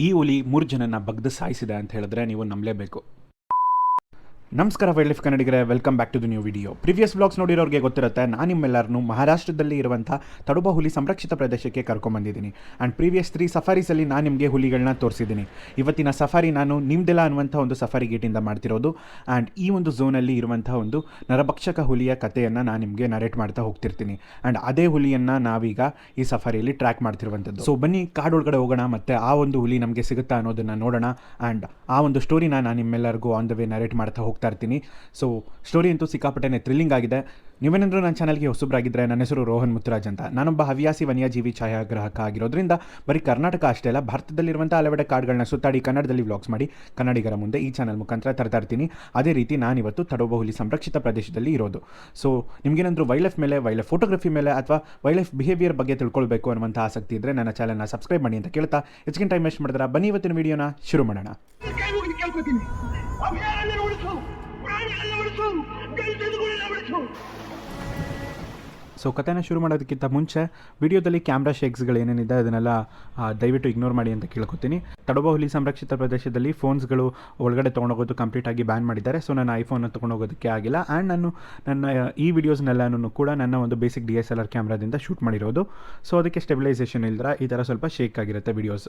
ಈ ಹುಲಿ ಮೂರು ಜನನ ಬಗ್ದು ಸಾಯಿಸಿದೆ ಅಂತ ಹೇಳಿದ್ರೆ ನೀವು ನಂಬಲೇಬೇಕು. ನಮಸ್ಕಾರ wild life ಕನ್ನಡಿಗರೇ welcome back to the new video previous blogs ನೋಡಿರೋರಿಗೆ ಗೊತ್ತಿರುತ್ತೆ ನಾನು ನಿಮ್ಮೆಲ್ಲರನ್ನು ಮಹಾರಾಷ್ಟ್ರದಲ್ಲಿ ಇರುವಂಥ ತಡುಬ ಹುಲಿ ಸಂರಕ್ಷಿತ ಪ್ರದೇಶಕ್ಕೆ ಕರ್ಕೊಂಬಂದಿದ್ದೀನಿ ಆ್ಯಂಡ್ ಪ್ರೀವಿಯಸ್ ತ್ರೀ ಸಫಾರೀಸಲ್ಲಿ ನಾನು ನಿಮಗೆ ಹುಲಿಗಳನ್ನ ತೋರಿಸಿದ್ದೀನಿ. ಇವತ್ತಿನ ಸಫಾರಿ ನಾನು ನಿಮ್ದೆಲ್ಲ ಅನ್ನುವಂಥ ಒಂದು ಸಫಾರಿ ಗೇಟಿಂದ ಮಾಡ್ತಿರೋದು. ಆ್ಯಂಡ್ ಈ ಒಂದು ಝೋನಲ್ಲಿ ಇರುವಂಥ ಒಂದು ನರಭಕ್ಷಕ ಹುಲಿಯ ಕಥೆಯನ್ನು ನಾನು ನಿಮಗೆ ನರೇಟ್ ಮಾಡ್ತಾ ಹೋಗ್ತಿರ್ತೀನಿ. ಆ್ಯಂಡ್ ಅದೇ ಹುಲಿಯನ್ನು ನಾವೀಗ ಈ ಸಫಾರಿಯಲ್ಲಿ ಟ್ರ್ಯಾಕ್ ಮಾಡ್ತಿರುವಂಥದ್ದು. ಸೊ ಬನ್ನಿ ಕಾಡೊಳಗಡೆ ಹೋಗೋಣ, ಮತ್ತು ಆ ಒಂದು ಹುಲಿ ನಮಗೆ ಸಿಗುತ್ತಾ ಅನ್ನೋದನ್ನು ನೋಡೋಣ. ಆ್ಯಂಡ್ ಆ ಒಂದು ಸ್ಟೋರಿನ ನಾನು ನಿಮ್ಮೆಲ್ಲರಿಗೂ ಆನ್ ದ ವೇ ನರೇಟ್ ಮಾಡ್ತಾ ಹೋಗ್ತಾ ಇರ್ತೀನಿ. ಸೊ ಸ್ಟೋರಿ ಅಂತೂ ಸಿಕ್ಕಾಪಟ್ಟೆನೆ ಥ್ರಿಲ್ಲಿಂಗ್ ಆಗಿದೆ. ನೀವೇನಾದರೂ ನನ್ನ ಚಾನಲ್ಗೆ ಹೊಸಬ್ರಾಗಿದ್ದರೆ ನನ್ನ ಹೆಸರು ರೋಹನ್ ಮುತ್ತುರಾಜ್ ಅಂತ. ನಾನೊಬ್ಬ ಹವ್ಯಾಸಿ ವನ್ಯಜೀವಿ ಛಾಯಾಗ್ರಾಹಕ ಆಗಿರೋದ್ರಿಂದ ಬರೀ ಕರ್ನಾಟಕ ಅಷ್ಟೇ ಅಲ್ಲ ಭಾರತದಲ್ಲಿರುವಂಥ ಹಲವೆಡೆ ಕಾಡುಗಳನ್ನ ಸುತ್ತಾಡಿ ಕನ್ನಡದಲ್ಲಿ ವ್ಲಾಗ್ಸ್ ಮಾಡಿ ಕನ್ನಡಿಗರ ಮುಂದೆ ಈ ಚಾನಲ್ ಮುಖಾಂತರ ತರ್ತಾ ಇರ್ತೀನಿ. ಅದೇ ರೀತಿ ನಾನಿವತ್ತು ಇವತ್ತು ಹುಲಿ ಸಂರಕ್ಷಿತ ಪ್ರದೇಶದಲ್ಲಿ ಇರೋದು. ಸೊ ನಿಮಗೇನಾದರೂ ವೈಲ್ಡ್ ಲೈಫ್ ಮೇಲೆ ವೈಲ್ಡ್ ಲೈಫ್ ಫೋಟೋಗ್ರಫಿ ಮೇಲೆ ಅಥವಾ ವೈಲ್ಡ್ ಲೈಫ್ ಬಿಹೇವಿಯರ್ ಬಗ್ಗೆ ತಿಳ್ಕೊಳ್ಬೇಕು ಅನ್ನುವಂಥ ಆಸಕ್ತಿ ಇದ್ದರೆ ನನ್ನ ಚಾನಲ್ನ ಸಬ್ಸ್ಕ್ರೈಬ್ ಮಾಡಿ ಅಂತ ಕೇಳ್ತಾ ಹೆಚ್ಚಿನ ಟೈಮ್ ವೇಸ್ಟ್ ಮಾಡಿದ್ರೆ ಬನ್ನಿ ಇವತ್ತಿನ ವಿಡಿಯೋನ ಶುರು ಮಾಡೋಣ. ಸೊ ಕಥೆನ ಶುರು ಮಾಡೋದಕ್ಕಿಂತ ಮುಂಚೆ ವಿಡಿಯೋದಲ್ಲಿ ಕ್ಯಾಮ್ರಾ ಶೇಕ್ಸ್ಗಳು ಏನೇನಿದೆ ಅದನ್ನೆಲ್ಲ ದಯವಿಟ್ಟು ಇಗ್ನೋರ್ ಮಾಡಿ ಅಂತ ಕೇಳ್ಕೊತೀನಿ. ತಡೋಬ ಹುಲಿ ಸಂರಕ್ಷಿತ ಪ್ರದೇಶದಲ್ಲಿ ಫೋನ್ಸ್ಗಳು ಒಳಗಡೆ ತೊಗೊಂಡೋಗೋದು ಕಂಪ್ಲೀಟ್ ಆಗಿ ಬ್ಯಾನ್ ಮಾಡಿದ್ದಾರೆ. ಸೊ ನನ್ನ ಐಫೋನ್ನ ತೊಗೊಂಡೋಗೋದಕ್ಕೆ ಆಗಿಲ್ಲ. ಆ್ಯಂಡ್ ನಾನು, ನನ್ನ, ಈ ವಿಡಿಯೋಸ್ನೆಲ್ಲನೂ ಕೂಡ ನನ್ನ ಒಂದು basic D S L R ಕ್ಯಾಮ್ರಾದಿಂದ shoot ಮಾಡಿರೋದು. ಸೊ ಅದಕ್ಕೆ ಸ್ಟೆಬಿಲೈಸೇಷನ್ ಇಲ್ಲದ್ರೆ ಈ ಥರ ಸ್ವಲ್ಪ ಶೇಕ್ ಆಗಿರುತ್ತೆ ವಿಡಿಯೋಸ್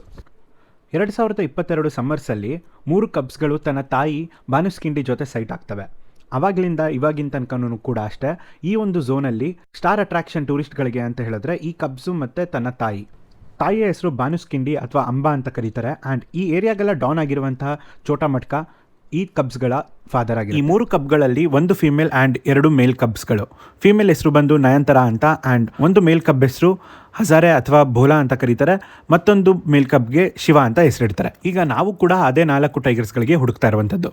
ಎರಡು ಸಾವಿರದ ಇಪ್ಪತ್ತೆರಡು ಸಮ್ಮರ್ಸಲ್ಲಿ ಮೂರು ಕಬ್ಸ್ಗಳು ತನ್ನ ತಾಯಿ ಬಾನುಸ್ಕಿಂಡಿ ಜೊತೆ ಸೈಟ್ ಆಗ್ತವೆ. ಅವಾಗಲಿಂದ ಇವಾಗಿನ ತನಕನೂ ಕೂಡ ಅಷ್ಟೇ, ಈ ಒಂದು ಝೋನಲ್ಲಿ ಸ್ಟಾರ್ ಅಟ್ರಾಕ್ಷನ್ ಟೂರಿಸ್ಟ್ಗಳಿಗೆ ಅಂತ ಹೇಳಿದ್ರೆ ಈ ಕಬ್ಸು ಮತ್ತು ತನ್ನ ತಾಯಿ. ತಾಯಿಯ ಹೆಸರು ಬಾನುಸ್ಕಿಂಡಿ ಅಥವಾ ಅಂಬಾ ಅಂತ ಕರೀತಾರೆ. ಆ್ಯಂಡ್ ಈ ಏರಿಯಾಗೆಲ್ಲ ಡೌನ್ ಆಗಿರುವಂತಹ ಚೋಟಾ ಮಟ್ಕ ಈ ಕಬ್ಸ್ಗಳ ಫಾದರ್ ಆಗಿದೆ ಈ ಮೂರು ಕಬ್ಗಳಲ್ಲಿ ಒಂದು ಫಿಮೇಲ್ ಆ್ಯಂಡ್ ಎರಡು ಮೇಲ್ ಕಬ್ಸ್ಗಳು ಫಿಮೇಲ್ ಹೆಸರು ಬಂದು ನಯಂತರ ಅಂತ, ಆ್ಯಂಡ್ ಒಂದು ಮೇಲ್ ಕಬ್ ಹೆಸರು ಹಜಾರೆ ಅಥವಾ ಭೋಲಾ ಅಂತ ಕರೀತಾರೆ. ಮತ್ತೊಂದು ಮೇಲ್ ಕಬ್ಗೆ ಶಿವ ಅಂತ ಹೆಸರಿಡ್ತಾರೆ. ಈಗ ನಾವು ಕೂಡ ಅದೇ ನಾಲ್ಕು ಟೈಗರ್ಸ್ಗಳಿಗೆ ಹುಡುಕ್ತಾ ಇರುವಂಥದ್ದು.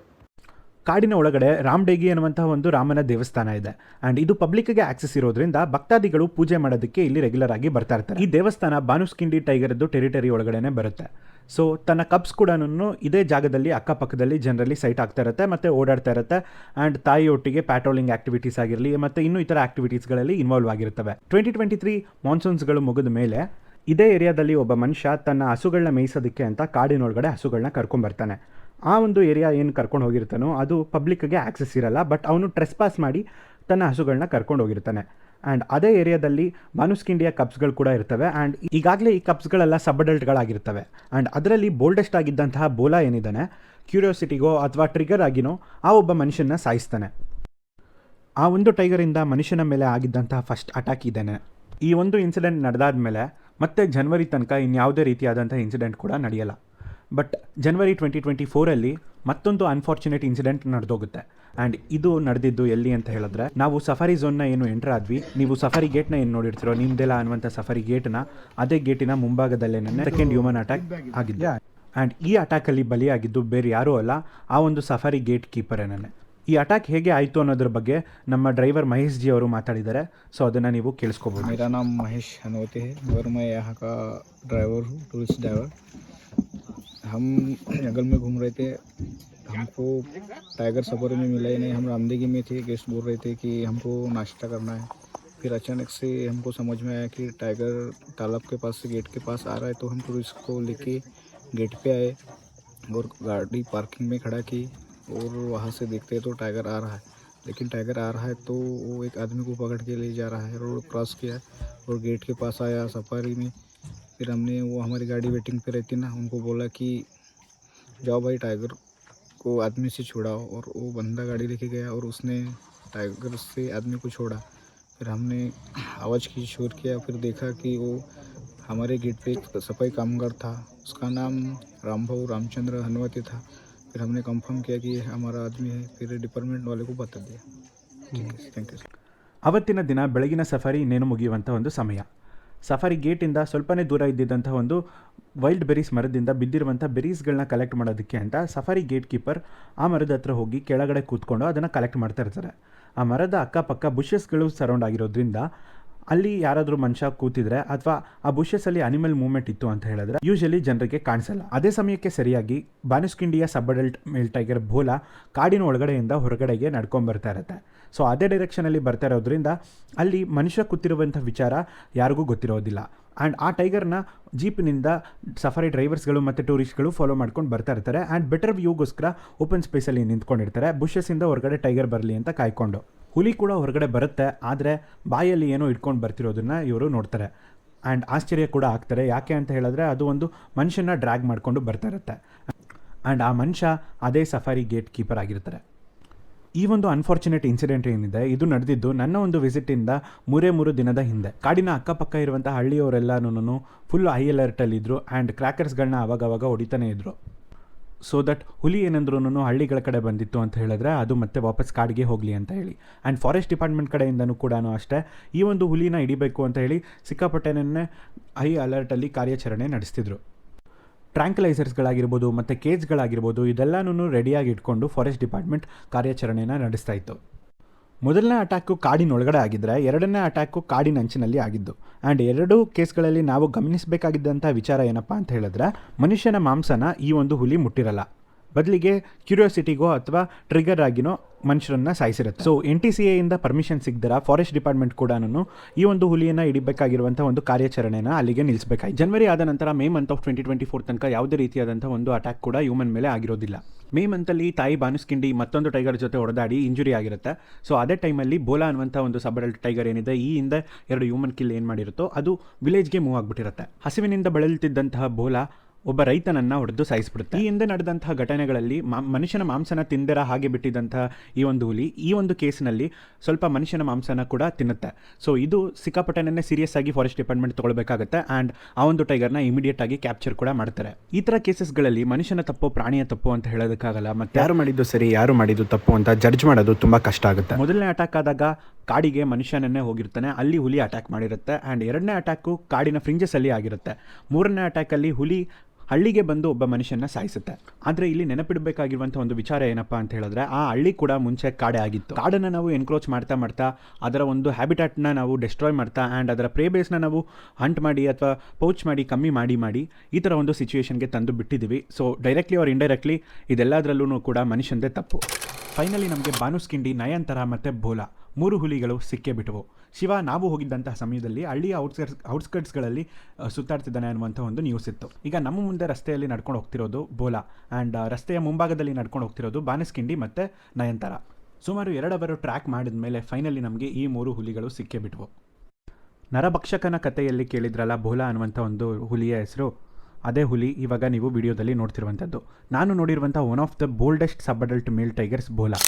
ಕಾಡಿನ ಒಳಗಡೆ ರಾಮಡೇಗಿ ಅನ್ನುವಂತಹ ಒಂದು ರಾಮನ ದೇವಸ್ಥಾನ ಇದೆ. ಅಂಡ್ ಇದು ಪಬ್ಲಿಕ್ಗೆ ಆಕ್ಸೆಸ್ ಇರೋದ್ರಿಂದ ಭಕ್ತಾದಿಗಳು ಪೂಜೆ ಮಾಡೋದಕ್ಕೆ ಇಲ್ಲಿ ರೆಗ್ಯುಲರ್ ಆಗಿ ಬರ್ತಾ ಇರ್ತಾರೆ. ಈ ದೇವಸ್ಥಾನ ಬಾನುಸ್ಕಿಂಡಿ ಟೈಗರ್ದು ಟೆರಿಟರಿ ಒಳಗಡೆನೆ ಬರುತ್ತೆ. ಸೊ ತನ್ನ ಕಬ್ಸ್ ಕೂಡ ಇದೇ ಜಾಗದಲ್ಲಿ ಅಕ್ಕಪಕ್ಕದಲ್ಲಿ ಜನರಲ್ಲಿ ಸೈಟ್ ಆಗ್ತಾ ಇರುತ್ತೆ, ಮತ್ತು ಓಡಾಡ್ತಾ ಇರುತ್ತೆ. ಆ್ಯಂಡ್ ತಾಯಿಯೊಟ್ಟಿಗೆ ಪ್ಯಾಟ್ರೋಲಿಂಗ್ ಆಕ್ಟಿವಿಟೀಸ್ ಆಗಿರಲಿ, ಮತ್ತು ಇನ್ನೂ ಇತರ ಆಕ್ಟಿವಿಟೀಸ್ಗಳಲ್ಲಿ ಇನ್ವಾಲ್ವ್ ಆಗಿರ್ತವೆ. ಟ್ವೆಂಟಿ ಟ್ವೆಂಟಿ ತ್ರೀ ಮಾನ್ಸೂನ್ಸ್ಗಳು ಮುಗಿದ ಮೇಲೆ ಇದೇ ಏರಿಯಾದಲ್ಲಿ ಒಬ್ಬ ಮನುಷ್ಯ ತನ್ನ ಹಸುಗಳನ್ನ ಮೇಯಿಸೋದಕ್ಕೆ ಅಂತ ಕಾಡಿನೊಳಗಡೆ ಹಸುಗಳನ್ನ ಕರ್ಕೊಂಬರ್ತಾನೆ. ಆ ಒಂದು ಏರಿಯಾ ಏನು ಕರ್ಕೊಂಡು ಹೋಗಿರ್ತಾನೋ ಅದು ಪಬ್ಲಿಕ್ಗೆ ಆಕ್ಸೆಸ್ ಇರಲ್ಲ ಬಟ್ ಅವನು ಟ್ರೆಸ್ ಪಾಸ್ ಮಾಡಿ ತನ್ನ ಹಸುಗಳನ್ನ ಕರ್ಕೊಂಡು ಹೋಗಿರ್ತಾನೆ. ಆ್ಯಂಡ್ ಅದೇ ಏರಿಯಾದಲ್ಲಿ ಮಾನುಸ್ಕಿಂಡಿಯ ಕಪ್ಸ್ಗಳು ಕೂಡ ಇರ್ತವೆ ಆ್ಯಂಡ್ ಈಗಾಗಲೇ ಈ ಕಪ್ಸ್ಗಳೆಲ್ಲ ಸಬ್ ಅಡಲ್ಟ್ಗಳಾಗಿರ್ತವೆ ಆ್ಯಂಡ್ ಅದರಲ್ಲಿ ಬೋಲ್ಡೆಸ್ಟ್ ಆಗಿದ್ದಂತಹ ಬೋಲಾ ಏನಿದ್ದಾನೆ ಕ್ಯೂರಿಯಾಸಿಟಿಗೋ ಅಥವಾ ಟ್ರಿಗರ್ ಆಗಿನೋ, ಆ ಒಬ್ಬ ಮನುಷ್ಯನ ಸಾಯಿಸ್ತಾನೆ. ಆ ಒಂದು ಟೈಗರಿಂದ ಮನುಷ್ಯನ ಮೇಲೆ ಆಗಿದ್ದಂತಹ ಫಸ್ಟ್ ಅಟ್ಯಾಕ್ ಇದ್ದಾನೆ ಈ ಒಂದು ಇನ್ಸಿಡೆಂಟ್ ನಡೆದಾದ ಮೇಲೆ ಮತ್ತೆ ಜನವರಿ ತನಕ ಇನ್ಯಾವುದೇ ರೀತಿಯಾದಂಥ ಇನ್ಸಿಡೆಂಟ್ ಕೂಡ ನಡೆಯಲ್ಲ. ಬಟ್ ಜನ್ವರಿ ಟ್ವೆಂಟಿ ಟ್ವೆಂಟಿ ಫೋರಲ್ಲಿ ಮತ್ತೊಂದು ಅನ್ಫಾರ್ಚುನೇಟ್ ಇನ್ಸಿಡೆಂಟ್ ನಡೆದೋಗುತ್ತೆ. ಆ್ಯಂಡ್ ಇದು ನಡೆದಿದ್ದು ಎಲ್ಲಿ ಅಂತ ಹೇಳಿದ್ರೆ, ನಾವು ಸಫಾರಿ ಝೋನ್ನ ಏನು ಎಂಟರ್ ಆದ್ವಿ, ನೀವು ಸಫಾರಿ ಗೇಟ್ನ ಏನು ನೋಡಿರ್ತಿರೋ, ನಿಮ್ದೆಲ್ಲ ಅನ್ನುವಂಥ ಸಫಾರಿ ಗೇಟ್ನ ಅದೇ ಗೇಟಿನ ಮುಂಭಾಗದಲ್ಲೇ ಸೆಕೆಂಡ್ ಹ್ಯೂಮನ್ ಅಟ್ಯಾಕ್ ಆಗಿದೆ ಆ್ಯಂಡ್ ಈ ಅಟ್ಯಾಕಲ್ಲಿ ಬಲಿಯಾಗಿದ್ದು ಬೇರೆ ಯಾರೂ ಅಲ್ಲ, ಆ ಒಂದು ಸಫಾರಿ ಗೇಟ್ ಕೀಪರೇ ನನ್ನ ಈ ಅಟ್ಯಾಕ್ ಹೇಗೆ ಆಯಿತು ಅನ್ನೋದ್ರ ಬಗ್ಗೆ ನಮ್ಮ ಡ್ರೈವರ್ ಮಹೇಶ್ ಜಿ ಅವರು ಮಾತಾಡಿದ್ದಾರೆ. ಸೊ ಅದನ್ನು ನೀವು ಕೇಳಿಸ್ಕೋಬೋದು. ಮೇರಾ ನಾಮ್ ಮಹೇಶ್ ಅನ್ನೋತಿ ಡ್ರೈವರ್ ಟೂರಿಸ್ಟ್ ಡ್ರೈವರ್ हम जंगल में घूम रहे थे, हमको टाइगर सफ़र में मिला ही नहीं। हम रामदेगी में थे गेस्ट बोल रहे थे कि हमको नाश्ता करना है। फिर अचानक से हमको समझ में आया कि टाइगर तालाब के पास से गेट के पास आ रहा है तो हम टूरिस्ट को लेके गेट पे आए और गाड़ी पार्किंग में खड़ा की और वहाँ से देखते तो टाइगर आ रहा है। लेकिन टाइगर आ रहा है तो वो एक आदमी को पकड़ के ले जा रहा है रोड क्रॉस किया और गेट के पास आया सफारी में। फिर हमने वो हमारी गाड़ी वेटिंग पे रहती ना उनको बोला कि जाओ भाई टाइगर को आदमी से छुड़ाओ और वो बंदा गाड़ी लेके गया और उसने टाइगर से आदमी को छोड़ा फिर हमने आवाज़ की शोर किया फिर देखा कि वो हमारे गेट पे एक सफाई कामगार था उसका नाम रामभाऊ रामचंद्र हनवती था फिर हमने कंफर्म किया कि ये हमारा आदमी है फिर डिपार्टमेंट वाले को बता दिया ठीक है थैंक यू ಅವತ್ತಿನ ದಿನ ಬೆಳಗಿನ ಸಫಾರಿ ಇನ್ನೇನು ಮುಗಿಯುವಂಥ ಒಂದು ಸಮಯ ಸಫಾರಿ ಗೇಟಿಂದ ಸ್ವಲ್ಪನೇ ದೂರ ಇದ್ದಿದ್ದಂಥ ಒಂದು ವೈಲ್ಡ್ ಬೆರೀಸ್ ಮರದಿಂದ ಬಿದ್ದಿರುವಂಥ ಬೆರೀಸ್ಗಳನ್ನ ಕಲೆಕ್ಟ್ ಮಾಡೋದಕ್ಕೆ ಅಂತ ಸಫಾರಿ ಗೇಟ್ ಕೀಪರ್ ಆ ಮರದ ಹತ್ರ ಹೋಗಿ ಕೆಳಗಡೆ ಕೂತ್ಕೊಂಡು ಅದನ್ನು ಕಲೆಕ್ಟ್ ಮಾಡ್ತಾ ಇರ್ತಾರೆ. ಆ ಮರದ ಅಕ್ಕಪಕ್ಕ ಬುಷಸ್ಗಳು ಸರೌಂಡ್ ಆಗಿರೋದ್ರಿಂದ ಅಲ್ಲಿ ಯಾರಾದರೂ ಮನುಷ್ಯ ಕೂತಿದ್ರೆ ಅಥವಾ ಆ ಬುಷಸಲ್ಲಿ ಅನಿಮಲ್ ಮೂವ್ಮೆಂಟ್ ಇತ್ತು ಅಂತ ಹೇಳಿದ್ರೆ ಯೂಶಲಿ ಜನರಿಗೆ ಕಾಣಿಸಲ್ಲ. ಅದೇ ಸಮಯಕ್ಕೆ ಸರಿಯಾಗಿ ಬಾನುಸ್ಕಿಂಡಿಯ sub adult male tiger Bhola ಕಾಡಿನ ಒಳಗಡೆಯಿಂದ ಹೊರಗಡೆಗೆ ನಡ್ಕೊಂಡ್ ಬರ್ತಾ ಇರುತ್ತೆ. ಸೊ ಅದೇ ಡೈರೆಕ್ಷನಲ್ಲಿ ಬರ್ತಾ ಇರೋದ್ರಿಂದ ಅಲ್ಲಿ ಮನುಷ್ಯ ಕೂತಿರುವಂಥ ವಿಚಾರ ಯಾರಿಗೂ ಗೊತ್ತಿರೋದಿಲ್ಲ. ಆ್ಯಂಡ್ ಆ ಟೈಗರ್ನ ಜೀಪಿನಿಂದ ಸಫಾರಿ ಡ್ರೈವರ್ಸ್ಗಳು ಮತ್ತು ಟೂರಿಸ್ಟ್ಗಳು ಫಾಲೋ ಮಾಡ್ಕೊಂಡು ಬರ್ತಾ ಇರ್ತಾರೆ. ಆ್ಯಂಡ್ ಬೆಟರ್ ವ್ಯೂಗೋಸ್ಕರ ಓಪನ್ ಸ್ಪೇಸಲ್ಲಿ ನಿಂತ್ಕೊಂಡಿರ್ತಾರೆ. ಬುಷಸ್ಸಿಂದ ಹೊರಗಡೆ ಟೈಗರ್ ಬರಲಿ ಅಂತ ಕಾಯ್ಕೊಂಡು. ಹುಲಿ ಕೂಡ ಹೊರಗಡೆ ಬರುತ್ತೆ. ಆದರೆ ಬಾಯಲ್ಲಿ ಏನೋ ಇಟ್ಕೊಂಡು ಬರ್ತಿರೋದನ್ನ ಇವರು ನೋಡ್ತಾರೆ. ಆ್ಯಂಡ್ ಆಶ್ಚರ್ಯ ಕೂಡ ಆಗ್ತಾರೆ. ಯಾಕೆ ಅಂತ ಹೇಳಿದ್ರೆ ಅದು ಒಂದು ಮನುಷ್ಯನ ಡ್ರ್ಯಾಗ್ ಮಾಡಿಕೊಂಡು ಬರ್ತಾ ಇರುತ್ತೆ. ಆ್ಯಂಡ್ ಆ ಮನುಷ್ಯ ಅದೇ ಸಫಾರಿ ಗೇಟ್ ಕೀಪರ್ ಆಗಿರ್ತಾರೆ. ಈ ಒಂದು ಅನ್ಫಾರ್ಚುನೇಟ್ ಇನ್ಸಿಡೆಂಟ್ ಏನಿದೆ, ಇದು ನಡೆದಿದ್ದು ನನ್ನ ಒಂದು ವಿಸಿಟಿಂದ ಮೂರೇ ಮೂರು ದಿನದ ಹಿಂದೆ. ಕಾಡಿನ ಅಕ್ಕಪಕ್ಕ ಇರುವಂಥ ಹಳ್ಳಿಯವರೆಲ್ಲನೂ ಫುಲ್ ಹೈ ಅಲರ್ಟಲ್ಲಿದ್ದರು ಆ್ಯಂಡ್ ಕ್ರ್ಯಾಕರ್ಸ್ಗಳನ್ನ ಅವಾಗವಾಗ ಹೊಡಿತಾನೆ ಇದ್ದರು ಸೊ ದಟ್ ಹುಲಿ ಏನಂದ್ರೂ ಹಳ್ಳಿಗಳ ಕಡೆ ಬಂದಿತ್ತು ಅಂತ ಹೇಳಿದ್ರೆ ಅದು ಮತ್ತೆ ವಾಪಸ್ ಕಾಡಿಗೆ ಹೋಗಲಿ ಅಂತ ಹೇಳಿ. ಆ್ಯಂಡ್ ಫಾರೆಸ್ಟ್ ಡಿಪಾರ್ಟ್ಮೆಂಟ್ ಕಡೆಯಿಂದನೂ ಕೂಡ ಅಷ್ಟೇ ಈ ಒಂದು ಹುಲಿನ ಹಿಡಿಬೇಕು ಅಂತ ಹೇಳಿ ಸಿಕ್ಕಾಪಟ್ಟೆನೇ ಹೈ ಅಲರ್ಟಲ್ಲಿ ಕಾರ್ಯಾಚರಣೆ ನಡೆಸ್ತಿದ್ರು. ಟ್ರ್ಯಾಂಕ್ಲೈಸರ್ಸ್ಗಳಾಗಿರ್ಬೋದು ಮತ್ತು ಕೇಜ್ಗಳಾಗಿರ್ಬೋದು ಇದೆಲ್ಲನೂ ರೆಡಿಯಾಗಿ ಇಟ್ಕೊಂಡು ಫಾರೆಸ್ಟ್ ಡಿಪಾರ್ಟ್ಮೆಂಟ್ ಕಾರ್ಯಾಚರಣೆಯನ್ನು ನಡೆಸ್ತಾ ಇತ್ತು. ಮೊದಲನೇ ಅಟ್ಯಾಕು ಕಾಡಿನೊಳಗಡೆ ಆಗಿದ್ದರೆ ಎರಡನೇ ಅಟ್ಯಾಕು ಕಾಡಿನ ಅಂಚಿನಲ್ಲಿ ಆಗಿದ್ದು ಆ್ಯಂಡ್ ಎರಡೂ ಕೇಸ್ಗಳಲ್ಲಿ ನಾವು ಗಮನಿಸಬೇಕಾಗಿದ್ದಂಥ ವಿಚಾರ ಏನಪ್ಪ ಅಂತ ಹೇಳಿದ್ರೆ ಮನುಷ್ಯನ ಮಾಂಸನ ಈ ಒಂದು ಹುಲಿ ಮುಟ್ಟಿರಲ್ಲ. ಬದಲಿಗೆ ಕ್ಯೂರಿಯಾಸಿಟಿಗೋ ಅಥವಾ ಟ್ರಿಗರ್ ಆಗಿನೋ ಮನುಷ್ಯರನ್ನ ಸಾಯಿಸಿರುತ್ತೆ. ಸೊ ಎನ್ ಟಿ ಸಿ ಎಯಿಂದ ಪರ್ಮಿಷನ್ ಸಿಗ್ದರ ಫಾರೆಸ್ಟ್ ಡಿಪಾರ್ಟ್ಮೆಂಟ್ ಕೂಡ ನಾನು ಈ ಒಂದು ಹುಲಿಯನ್ನು ಹಿಡಿಬೇಕಾಗಿರುವಂಥ ಒಂದು ಕಾರ್ಯಾಚರಣೆನ ಅಲ್ಲಿಗೆ ನಿಲ್ಲಿಸಬೇಕಾಗಿ ಜನವರಿ ಆದ ನಂತರ May month of twenty twenty four ತನಕ ಯಾವುದೇ ರೀತಿಯಾದಂಥ ಒಂದು ಅಟ್ಯಾಕ್ ಕೂಡ ಹ್ಯೂಮನ್ ಮೇಲೆ ಆಗಿರೋದಿಲ್ಲ. ಮೇ ಮಂತಲ್ಲಿ ತಾಯಿ ಬಾನುಸ್ಕಿಂಡಿ ಮತ್ತೊಂದು ಟೈಗರ್ ಜೊತೆ ಹೊಡೆದಾಡಿ ಇಂಜುರಿ ಆಗಿರುತ್ತೆ. ಸೊ ಅದೇ ಟೈಮಲ್ಲಿ ಬೋಲಾ ಅನ್ನುವಂಥ ಒಂದು ಸಬಡಲ್ಟ್ ಟೈಗರ್ ಏನಿದೆ, ಈ ಹಿಂದೆ ಎರಡು ಹ್ಯೂಮನ್ ಕಿಲ್ ಏನು ಮಾಡಿರುತ್ತೋ ಅದು ವಿಲೇಜ್ಗೆ ಮೂವ್ ಆಗಿಬಿಟ್ಟಿರುತ್ತೆ. ಹಸಿವಿನಿಂದ ಬಳಲುತ್ತಿದ್ದಂತಹ ಬೋಲಾ ಒಬ್ಬ ರೈತನನ್ನು ಹೊಡೆದು ಸಾಯಿಸ್ಬಿಡುತ್ತೆ. ಈ ಹಿಂದೆ ನಡೆದಂತಹ ಘಟನೆಗಳಲ್ಲಿ ಮನುಷ್ಯನ ಮಾಂಸನ ತಿಂದಿರ ಹಾಗೆ ಬಿಟ್ಟಿದ್ದಂತಹ ಈ ಒಂದು ಹುಲಿ ಈ ಒಂದು ಕೇಸ್ನಲ್ಲಿ ಸ್ವಲ್ಪ ಮನುಷ್ಯನ ಮಾಂಸನ ಕೂಡ ತಿನ್ನುತ್ತೆ. ಸೊ ಇದು ಸಿಕ್ಕಾಪಟ್ಟೆನೇ ಸೀರಿಯಸ್ ಆಗಿ ಫಾರೆಸ್ಟ್ ಡಿಪಾರ್ಟ್ಮೆಂಟ್ ತೊಗೊಳ್ಬೇಕಾಗುತ್ತೆ ಆ್ಯಂಡ್ ಆ ಒಂದು ಟೈಗರ್ನ ಇಮಿಡಿಯೇಟ್ ಆಗಿ ಕ್ಯಾಪ್ಚರ್ ಕೂಡ ಮಾಡ್ತಾರೆ. ಈ ಥರ ಕೇಸಸ್ಗಳಲ್ಲಿ ಮನುಷ್ಯನ ತಪ್ಪು ಪ್ರಾಣಿಯ ತಪ್ಪು ಅಂತ ಹೇಳೋದಕ್ಕಾಗಲ್ಲ ಮತ್ತು ಯಾರು ಮಾಡಿದ್ದು ಸರಿ ಯಾರು ಮಾಡಿದ್ದು ತಪ್ಪು ಅಂತ ಜಡ್ಜ್ ಮಾಡೋದು ತುಂಬ ಕಷ್ಟ ಆಗುತ್ತೆ. ಮೊದಲನೇ ಅಟ್ಯಾಕ್ ಆದಾಗ ಕಾಡಿಗೆ ಮನುಷ್ಯನನ್ನೇ ಹೋಗಿರ್ತಾನೆ ಅಲ್ಲಿ ಹುಲಿ ಅಟ್ಯಾಕ್ ಮಾಡಿರುತ್ತೆ ಆ್ಯಂಡ್ ಎರಡನೇ ಅಟ್ಯಾಕು ಕಾಡಿನ ಫ್ರಿಂಜಸಲ್ಲಿ ಆಗಿರುತ್ತೆ. ಮೂರನೇ ಅಟ್ಯಾಕಲ್ಲಿ ಹುಲಿ ಹಳ್ಳಿಗೆ ಬಂದು ಒಬ್ಬ ಮನುಷ್ಯನ ಸಾಯಿಸುತ್ತೆ. ಆದರೆ ಇಲ್ಲಿ ನೆನಪಿಡಬೇಕಾಗಿರುವಂಥ ಒಂದು ವಿಚಾರ ಏನಪ್ಪ ಅಂತ ಹೇಳಿದ್ರೆ, ಆ ಹಳ್ಳಿ ಕೂಡ ಮುಂಚೆ ಕಾಡೆ ಆಗಿತ್ತು. ಕಾಡನ್ನು ನಾವು ಎನ್ಕ್ರೋಚ್ ಮಾಡ್ತಾ ಮಾಡ್ತಾ ಅದರ ಒಂದು ಹ್ಯಾಬಿಟಾಟ್ನ ನಾವು ಡೆಸ್ಟ್ರಾಯ್ ಮಾಡ್ತಾ ಆ್ಯಂಡ್ ಅದರ ಪ್ರೇ ಬೇಸ್ನ ನಾವು ಹಂಟ್ ಮಾಡಿ ಅಥವಾ ಪೌಚ್ ಮಾಡಿ, ಕಮ್ಮಿ ಮಾಡಿ ಮಾಡಿ ಈ ಥರ ಒಂದು ಸಿಚುವೇಶನ್ಗೆ ತಂದು ಬಿಟ್ಟಿದ್ದೀವಿ. ಸೊ ಡೈರೆಕ್ಟ್ಲಿ ಆರ್ ಇಂಡೈರೆಕ್ಟ್ಲಿ ಇದೆಲ್ಲದರಲ್ಲೂ ಕೂಡ ಮನುಷ್ಯಂದೇ ತಪ್ಪು. ಫೈನಲಿ ನಮಗೆ ಬಾನುಸ್ಕಿಂಡಿ ನಯಂತರ ಮತ್ತು ಬೋಲಾ ಮೂರು ಹುಲಿಗಳು ಸಿಕ್ಕೇ ಬಿಟ್ಟವು ಶಿವ ನಾವು ಹೋಗಿದ್ದಂತಹ ಸಮಯದಲ್ಲಿ ಹಳ್ಳಿಯ ಔಟ್ಸ್ಕರ್ಟ್ಸ್ ಔಟ್ಸ್ಕರ್ಟ್ಸ್ಗಳಲ್ಲಿ ಸುತ್ತಾಡ್ತಿದ್ದಾನೆ ಅನ್ನುವಂಥ ಒಂದು ನ್ಯೂಸ್ ಇತ್ತು. ಈಗ ನಮ್ಮ ಮುಂದೆ ರಸ್ತೆಯಲ್ಲಿ ನಡ್ಕೊಂಡು ಹೋಗ್ತಿರೋದು ಬೋಲಾ ಆ್ಯಂಡ್ ರಸ್ತೆಯ ಮುಂಭಾಗದಲ್ಲಿ ನಡ್ಕೊಂಡು ಹೋಗ್ತಿರೋದು ಬಾನಸ್ಕಿಂಡಿ ಮತ್ತು ನಯಂತರ. ಸುಮಾರು ಎರಡವರು ಟ್ರ್ಯಾಕ್ ಮಾಡಿದ ಮೇಲೆ ಫೈನಲಿ ನಮಗೆ ಈ ಮೂರು ಹುಲಿಗಳು ಸಿಕ್ಕೇ ಬಿಟ್ವು. ನರಭಕ್ಷಕನ ಕಥೆಯಲ್ಲಿ ಕೇಳಿದ್ರಲ್ಲ ಬೋಲಾ ಅನ್ನುವಂಥ ಒಂದು ಹುಲಿಯ ಹೆಸರು? ಅದೇ ಹುಲಿ ಇವಾಗ ನೀವು ವಿಡಿಯೋದಲ್ಲಿ ನೋಡ್ತಿರುವಂಥದ್ದು ನಾನು ನೋಡಿರುವಂಥ one of the boldest sub adult male tigers Bhola.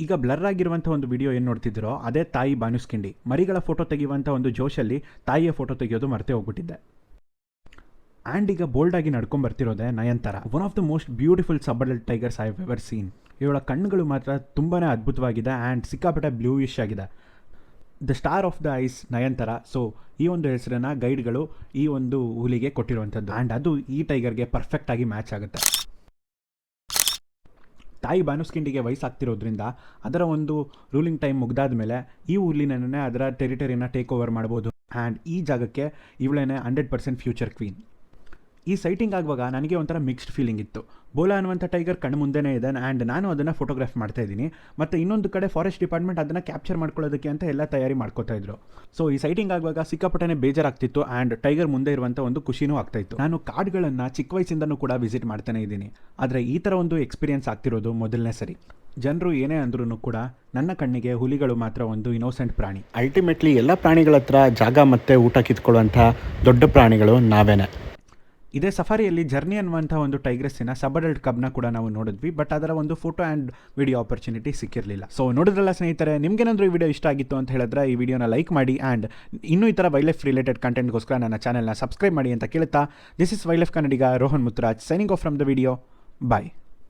ಈಗ ಬ್ಲರ್ ಆಗಿರುವಂಥ ಒಂದು ವಿಡಿಯೋ ಏನು ನೋಡ್ತಿದ್ದೀರೋ ಅದೇ ತಾಯಿ ಬಾನುಸ್ಕಿಂಡಿ. ಮರಿಗಳ ಫೋಟೋ ತೆಗೆಯುವಂಥ ಒಂದು ಜೋಶಲ್ಲಿ ತಾಯಿಯ ಫೋಟೋ ತೆಗೆಯೋದು ಮರೆತೇ ಹೋಗ್ಬಿಟ್ಟಿದ್ದೆ. ಆ್ಯಂಡ್ ಈಗ ಬೋಲ್ಡ್ ಆಗಿ ನಡ್ಕೊಂಡ್ ಬರ್ತಿರೋದೆ ನಯಂತರ one of the most beautiful subadult tigers I ever seen ಇವಳ ಕಣ್ಣುಗಳು ಮಾತ್ರ ತುಂಬಾ ಅದ್ಭುತವಾಗಿದೆ ಆ್ಯಂಡ್ ಸಿಕ್ಕಾಪಟ್ಟೆ ಬ್ಲೂಯಿಶ್ ಆಗಿದೆ. The star of the eyes ನಯಂತರ so ಈ ಒಂದು ಹೆಸರನ್ನು ಗೈಡ್ಗಳು ಈ ಒಂದು ಹುಲಿಗೆ ಕೊಟ್ಟಿರುವಂಥದ್ದು. ಆ್ಯಂಡ್ ಅದು ಈ ಟೈಗರ್ಗೆ ಪರ್ಫೆಕ್ಟಾಗಿ ಮ್ಯಾಚ್ ಆಗುತ್ತೆ. ತಾಯಿ ಬಾನುಸ್ಕಿಂಡಿಗೆ ವಯಸ್ಸಾಗ್ತಿರೋದ್ರಿಂದ ಅದರ ಒಂದು ರೂಲಿಂಗ್ ಟೈಮ್ ಮುಗ್ದಾದ ಮೇಲೆ ಈ ಊರ್ಲಿನೇ ಅದರ ಟೆರಿಟರಿನ ಟೇಕ್ ಓವರ್ ಮಾಡ್ಬೋದು. ಆ್ಯಂಡ್ ಈ ಜಾಗಕ್ಕೆ ಇವಳೇನೆ ಹಂಡ್ರೆಡ್ ಪರ್ಸೆಂಟ್ ಫ್ಯೂಚರ್ ಕ್ವೀನ್. ಈ ಸೈಟಿಂಗ್ ಆಗುವಾಗ ನನಗೆ ಒಂಥರ ಮಿಕ್ಸ್ಡ್ ಫೀಲಿಂಗ್ ಇತ್ತು. ಬೋಲಾ ಅನ್ನುವಂಥ ಟೈಗರ್ ಕಣ್ಣು ಮುಂದೆನೇ ಇದೆ ಆ್ಯಂಡ್ ನಾನು ಅದನ್ನು ಫೋಟೋಗ್ರಾಫ್ ಮಾಡ್ತಾ ಇದ್ದೀನಿ. ಮತ್ತು ಇನ್ನೊಂದು ಕಡೆ ಫಾರೆಸ್ಟ್ ಡಿಪಾರ್ಟ್ಮೆಂಟ್ ಅದನ್ನು ಕ್ಯಾಪ್ಚರ್ ಮಾಡ್ಕೊಳ್ಳೋದಕ್ಕೆ ಅಂತ ಎಲ್ಲ ತಯಾರಿ ಮಾಡ್ಕೋತಾ ಇದ್ರು. ಸೊ ಈ ಸೈಟಿಂಗ್ ಆಗುವಾಗ ಸಿಕ್ಕಾಪಟ್ಟೆನೆ ಬೇಜಾರಾಗ್ತಿತ್ತು ಆ್ಯಂಡ್ ಟೈಗರ್ ಮುಂದೆ ಇರುವಂಥ ಒಂದು ಖುಷಿನೂ ಆಗ್ತಾ ಇತ್ತು. ನಾನು ಕಾಡ್ಗಳನ್ನು ಚಿಕ್ಕ ವಯಸ್ಸಿಂದನೂ ಕೂಡ ವಿಸಿಟ್ ಮಾಡ್ತಾನೆ ಇದ್ದೀನಿ. ಆದರೆ ಈ ಥರ ಒಂದು ಎಕ್ಸ್ಪೀರಿಯನ್ಸ್ ಆಗ್ತಿರೋದು ಮೊದಲನೇ ಸರಿ. ಜನರು ಏನೇ ಅಂದ್ರೂ ಕೂಡ ನನ್ನ ಕಣ್ಣಿಗೆ ಹುಲಿಗಳು ಮಾತ್ರ ಒಂದು ಇನೋಸೆಂಟ್ ಪ್ರಾಣಿ. ಅಲ್ಟಿಮೇಟ್ಲಿ ಎಲ್ಲ ಪ್ರಾಣಿಗಳ ಹತ್ರ ಜಾಗ ಮತ್ತು ಊಟ ಕಿತ್ಕೊಳ್ಳುವಂಥ ದೊಡ್ಡ ಪ್ರಾಣಿಗಳು ನಾವೇನೆ. ಇದೇ ಸಫಾರಿಯಲ್ಲಿ ಜರ್ನಿ ಅನ್ನುವಂಥ ಒಂದು ಟೈಗ್ರೆಸ್ಸಿನ ಸಬಡಲ್ಟ್ ಕಬ್ನ ಕೂಡ ನಾವು ನೋಡಿದ್ವಿ, ಬಟ್ ಅದರ ಒಂದು ಫೋಟೋ ಆ್ಯಂಡ್ ವಿಡಿಯೋ ಆಪರ್ಚುನಿಟಿ ಸಿಕ್ಕಿರಲಿಲ್ಲ. ಸೊ ನೋಡಿದ್ರಲ್ಲ ಸ್ನೇಹಿತರೆ, ನಿಮಗೇನಾದರೂ ಈ ವಿಡಿಯೋ ಇಷ್ಟ ಆಗಿತ್ತು ಅಂತ ಹೇಳಿದ್ರೆ ಈ ವಿಡಿಯೋನ ಲೈಕ್ ಮಾಡಿ ಆ್ಯಂಡ್ ಇನ್ನೂ ಈ ಥರ ವೈಲ್ಡ್ ರಿಲೇಟೆಡ್ ಕಂಟೆಂಟ್ಗೋಸ್ಕರ ನನ್ನ ಚಾನಲ್ನ ಸಬ್ಸ್ಕ್ರೈಬ್ ಮಾಡಿ ಅಂತ ಕೇಳ್ತಾ this is wild Kannadiga Rohan Mutraj signing off from the video bye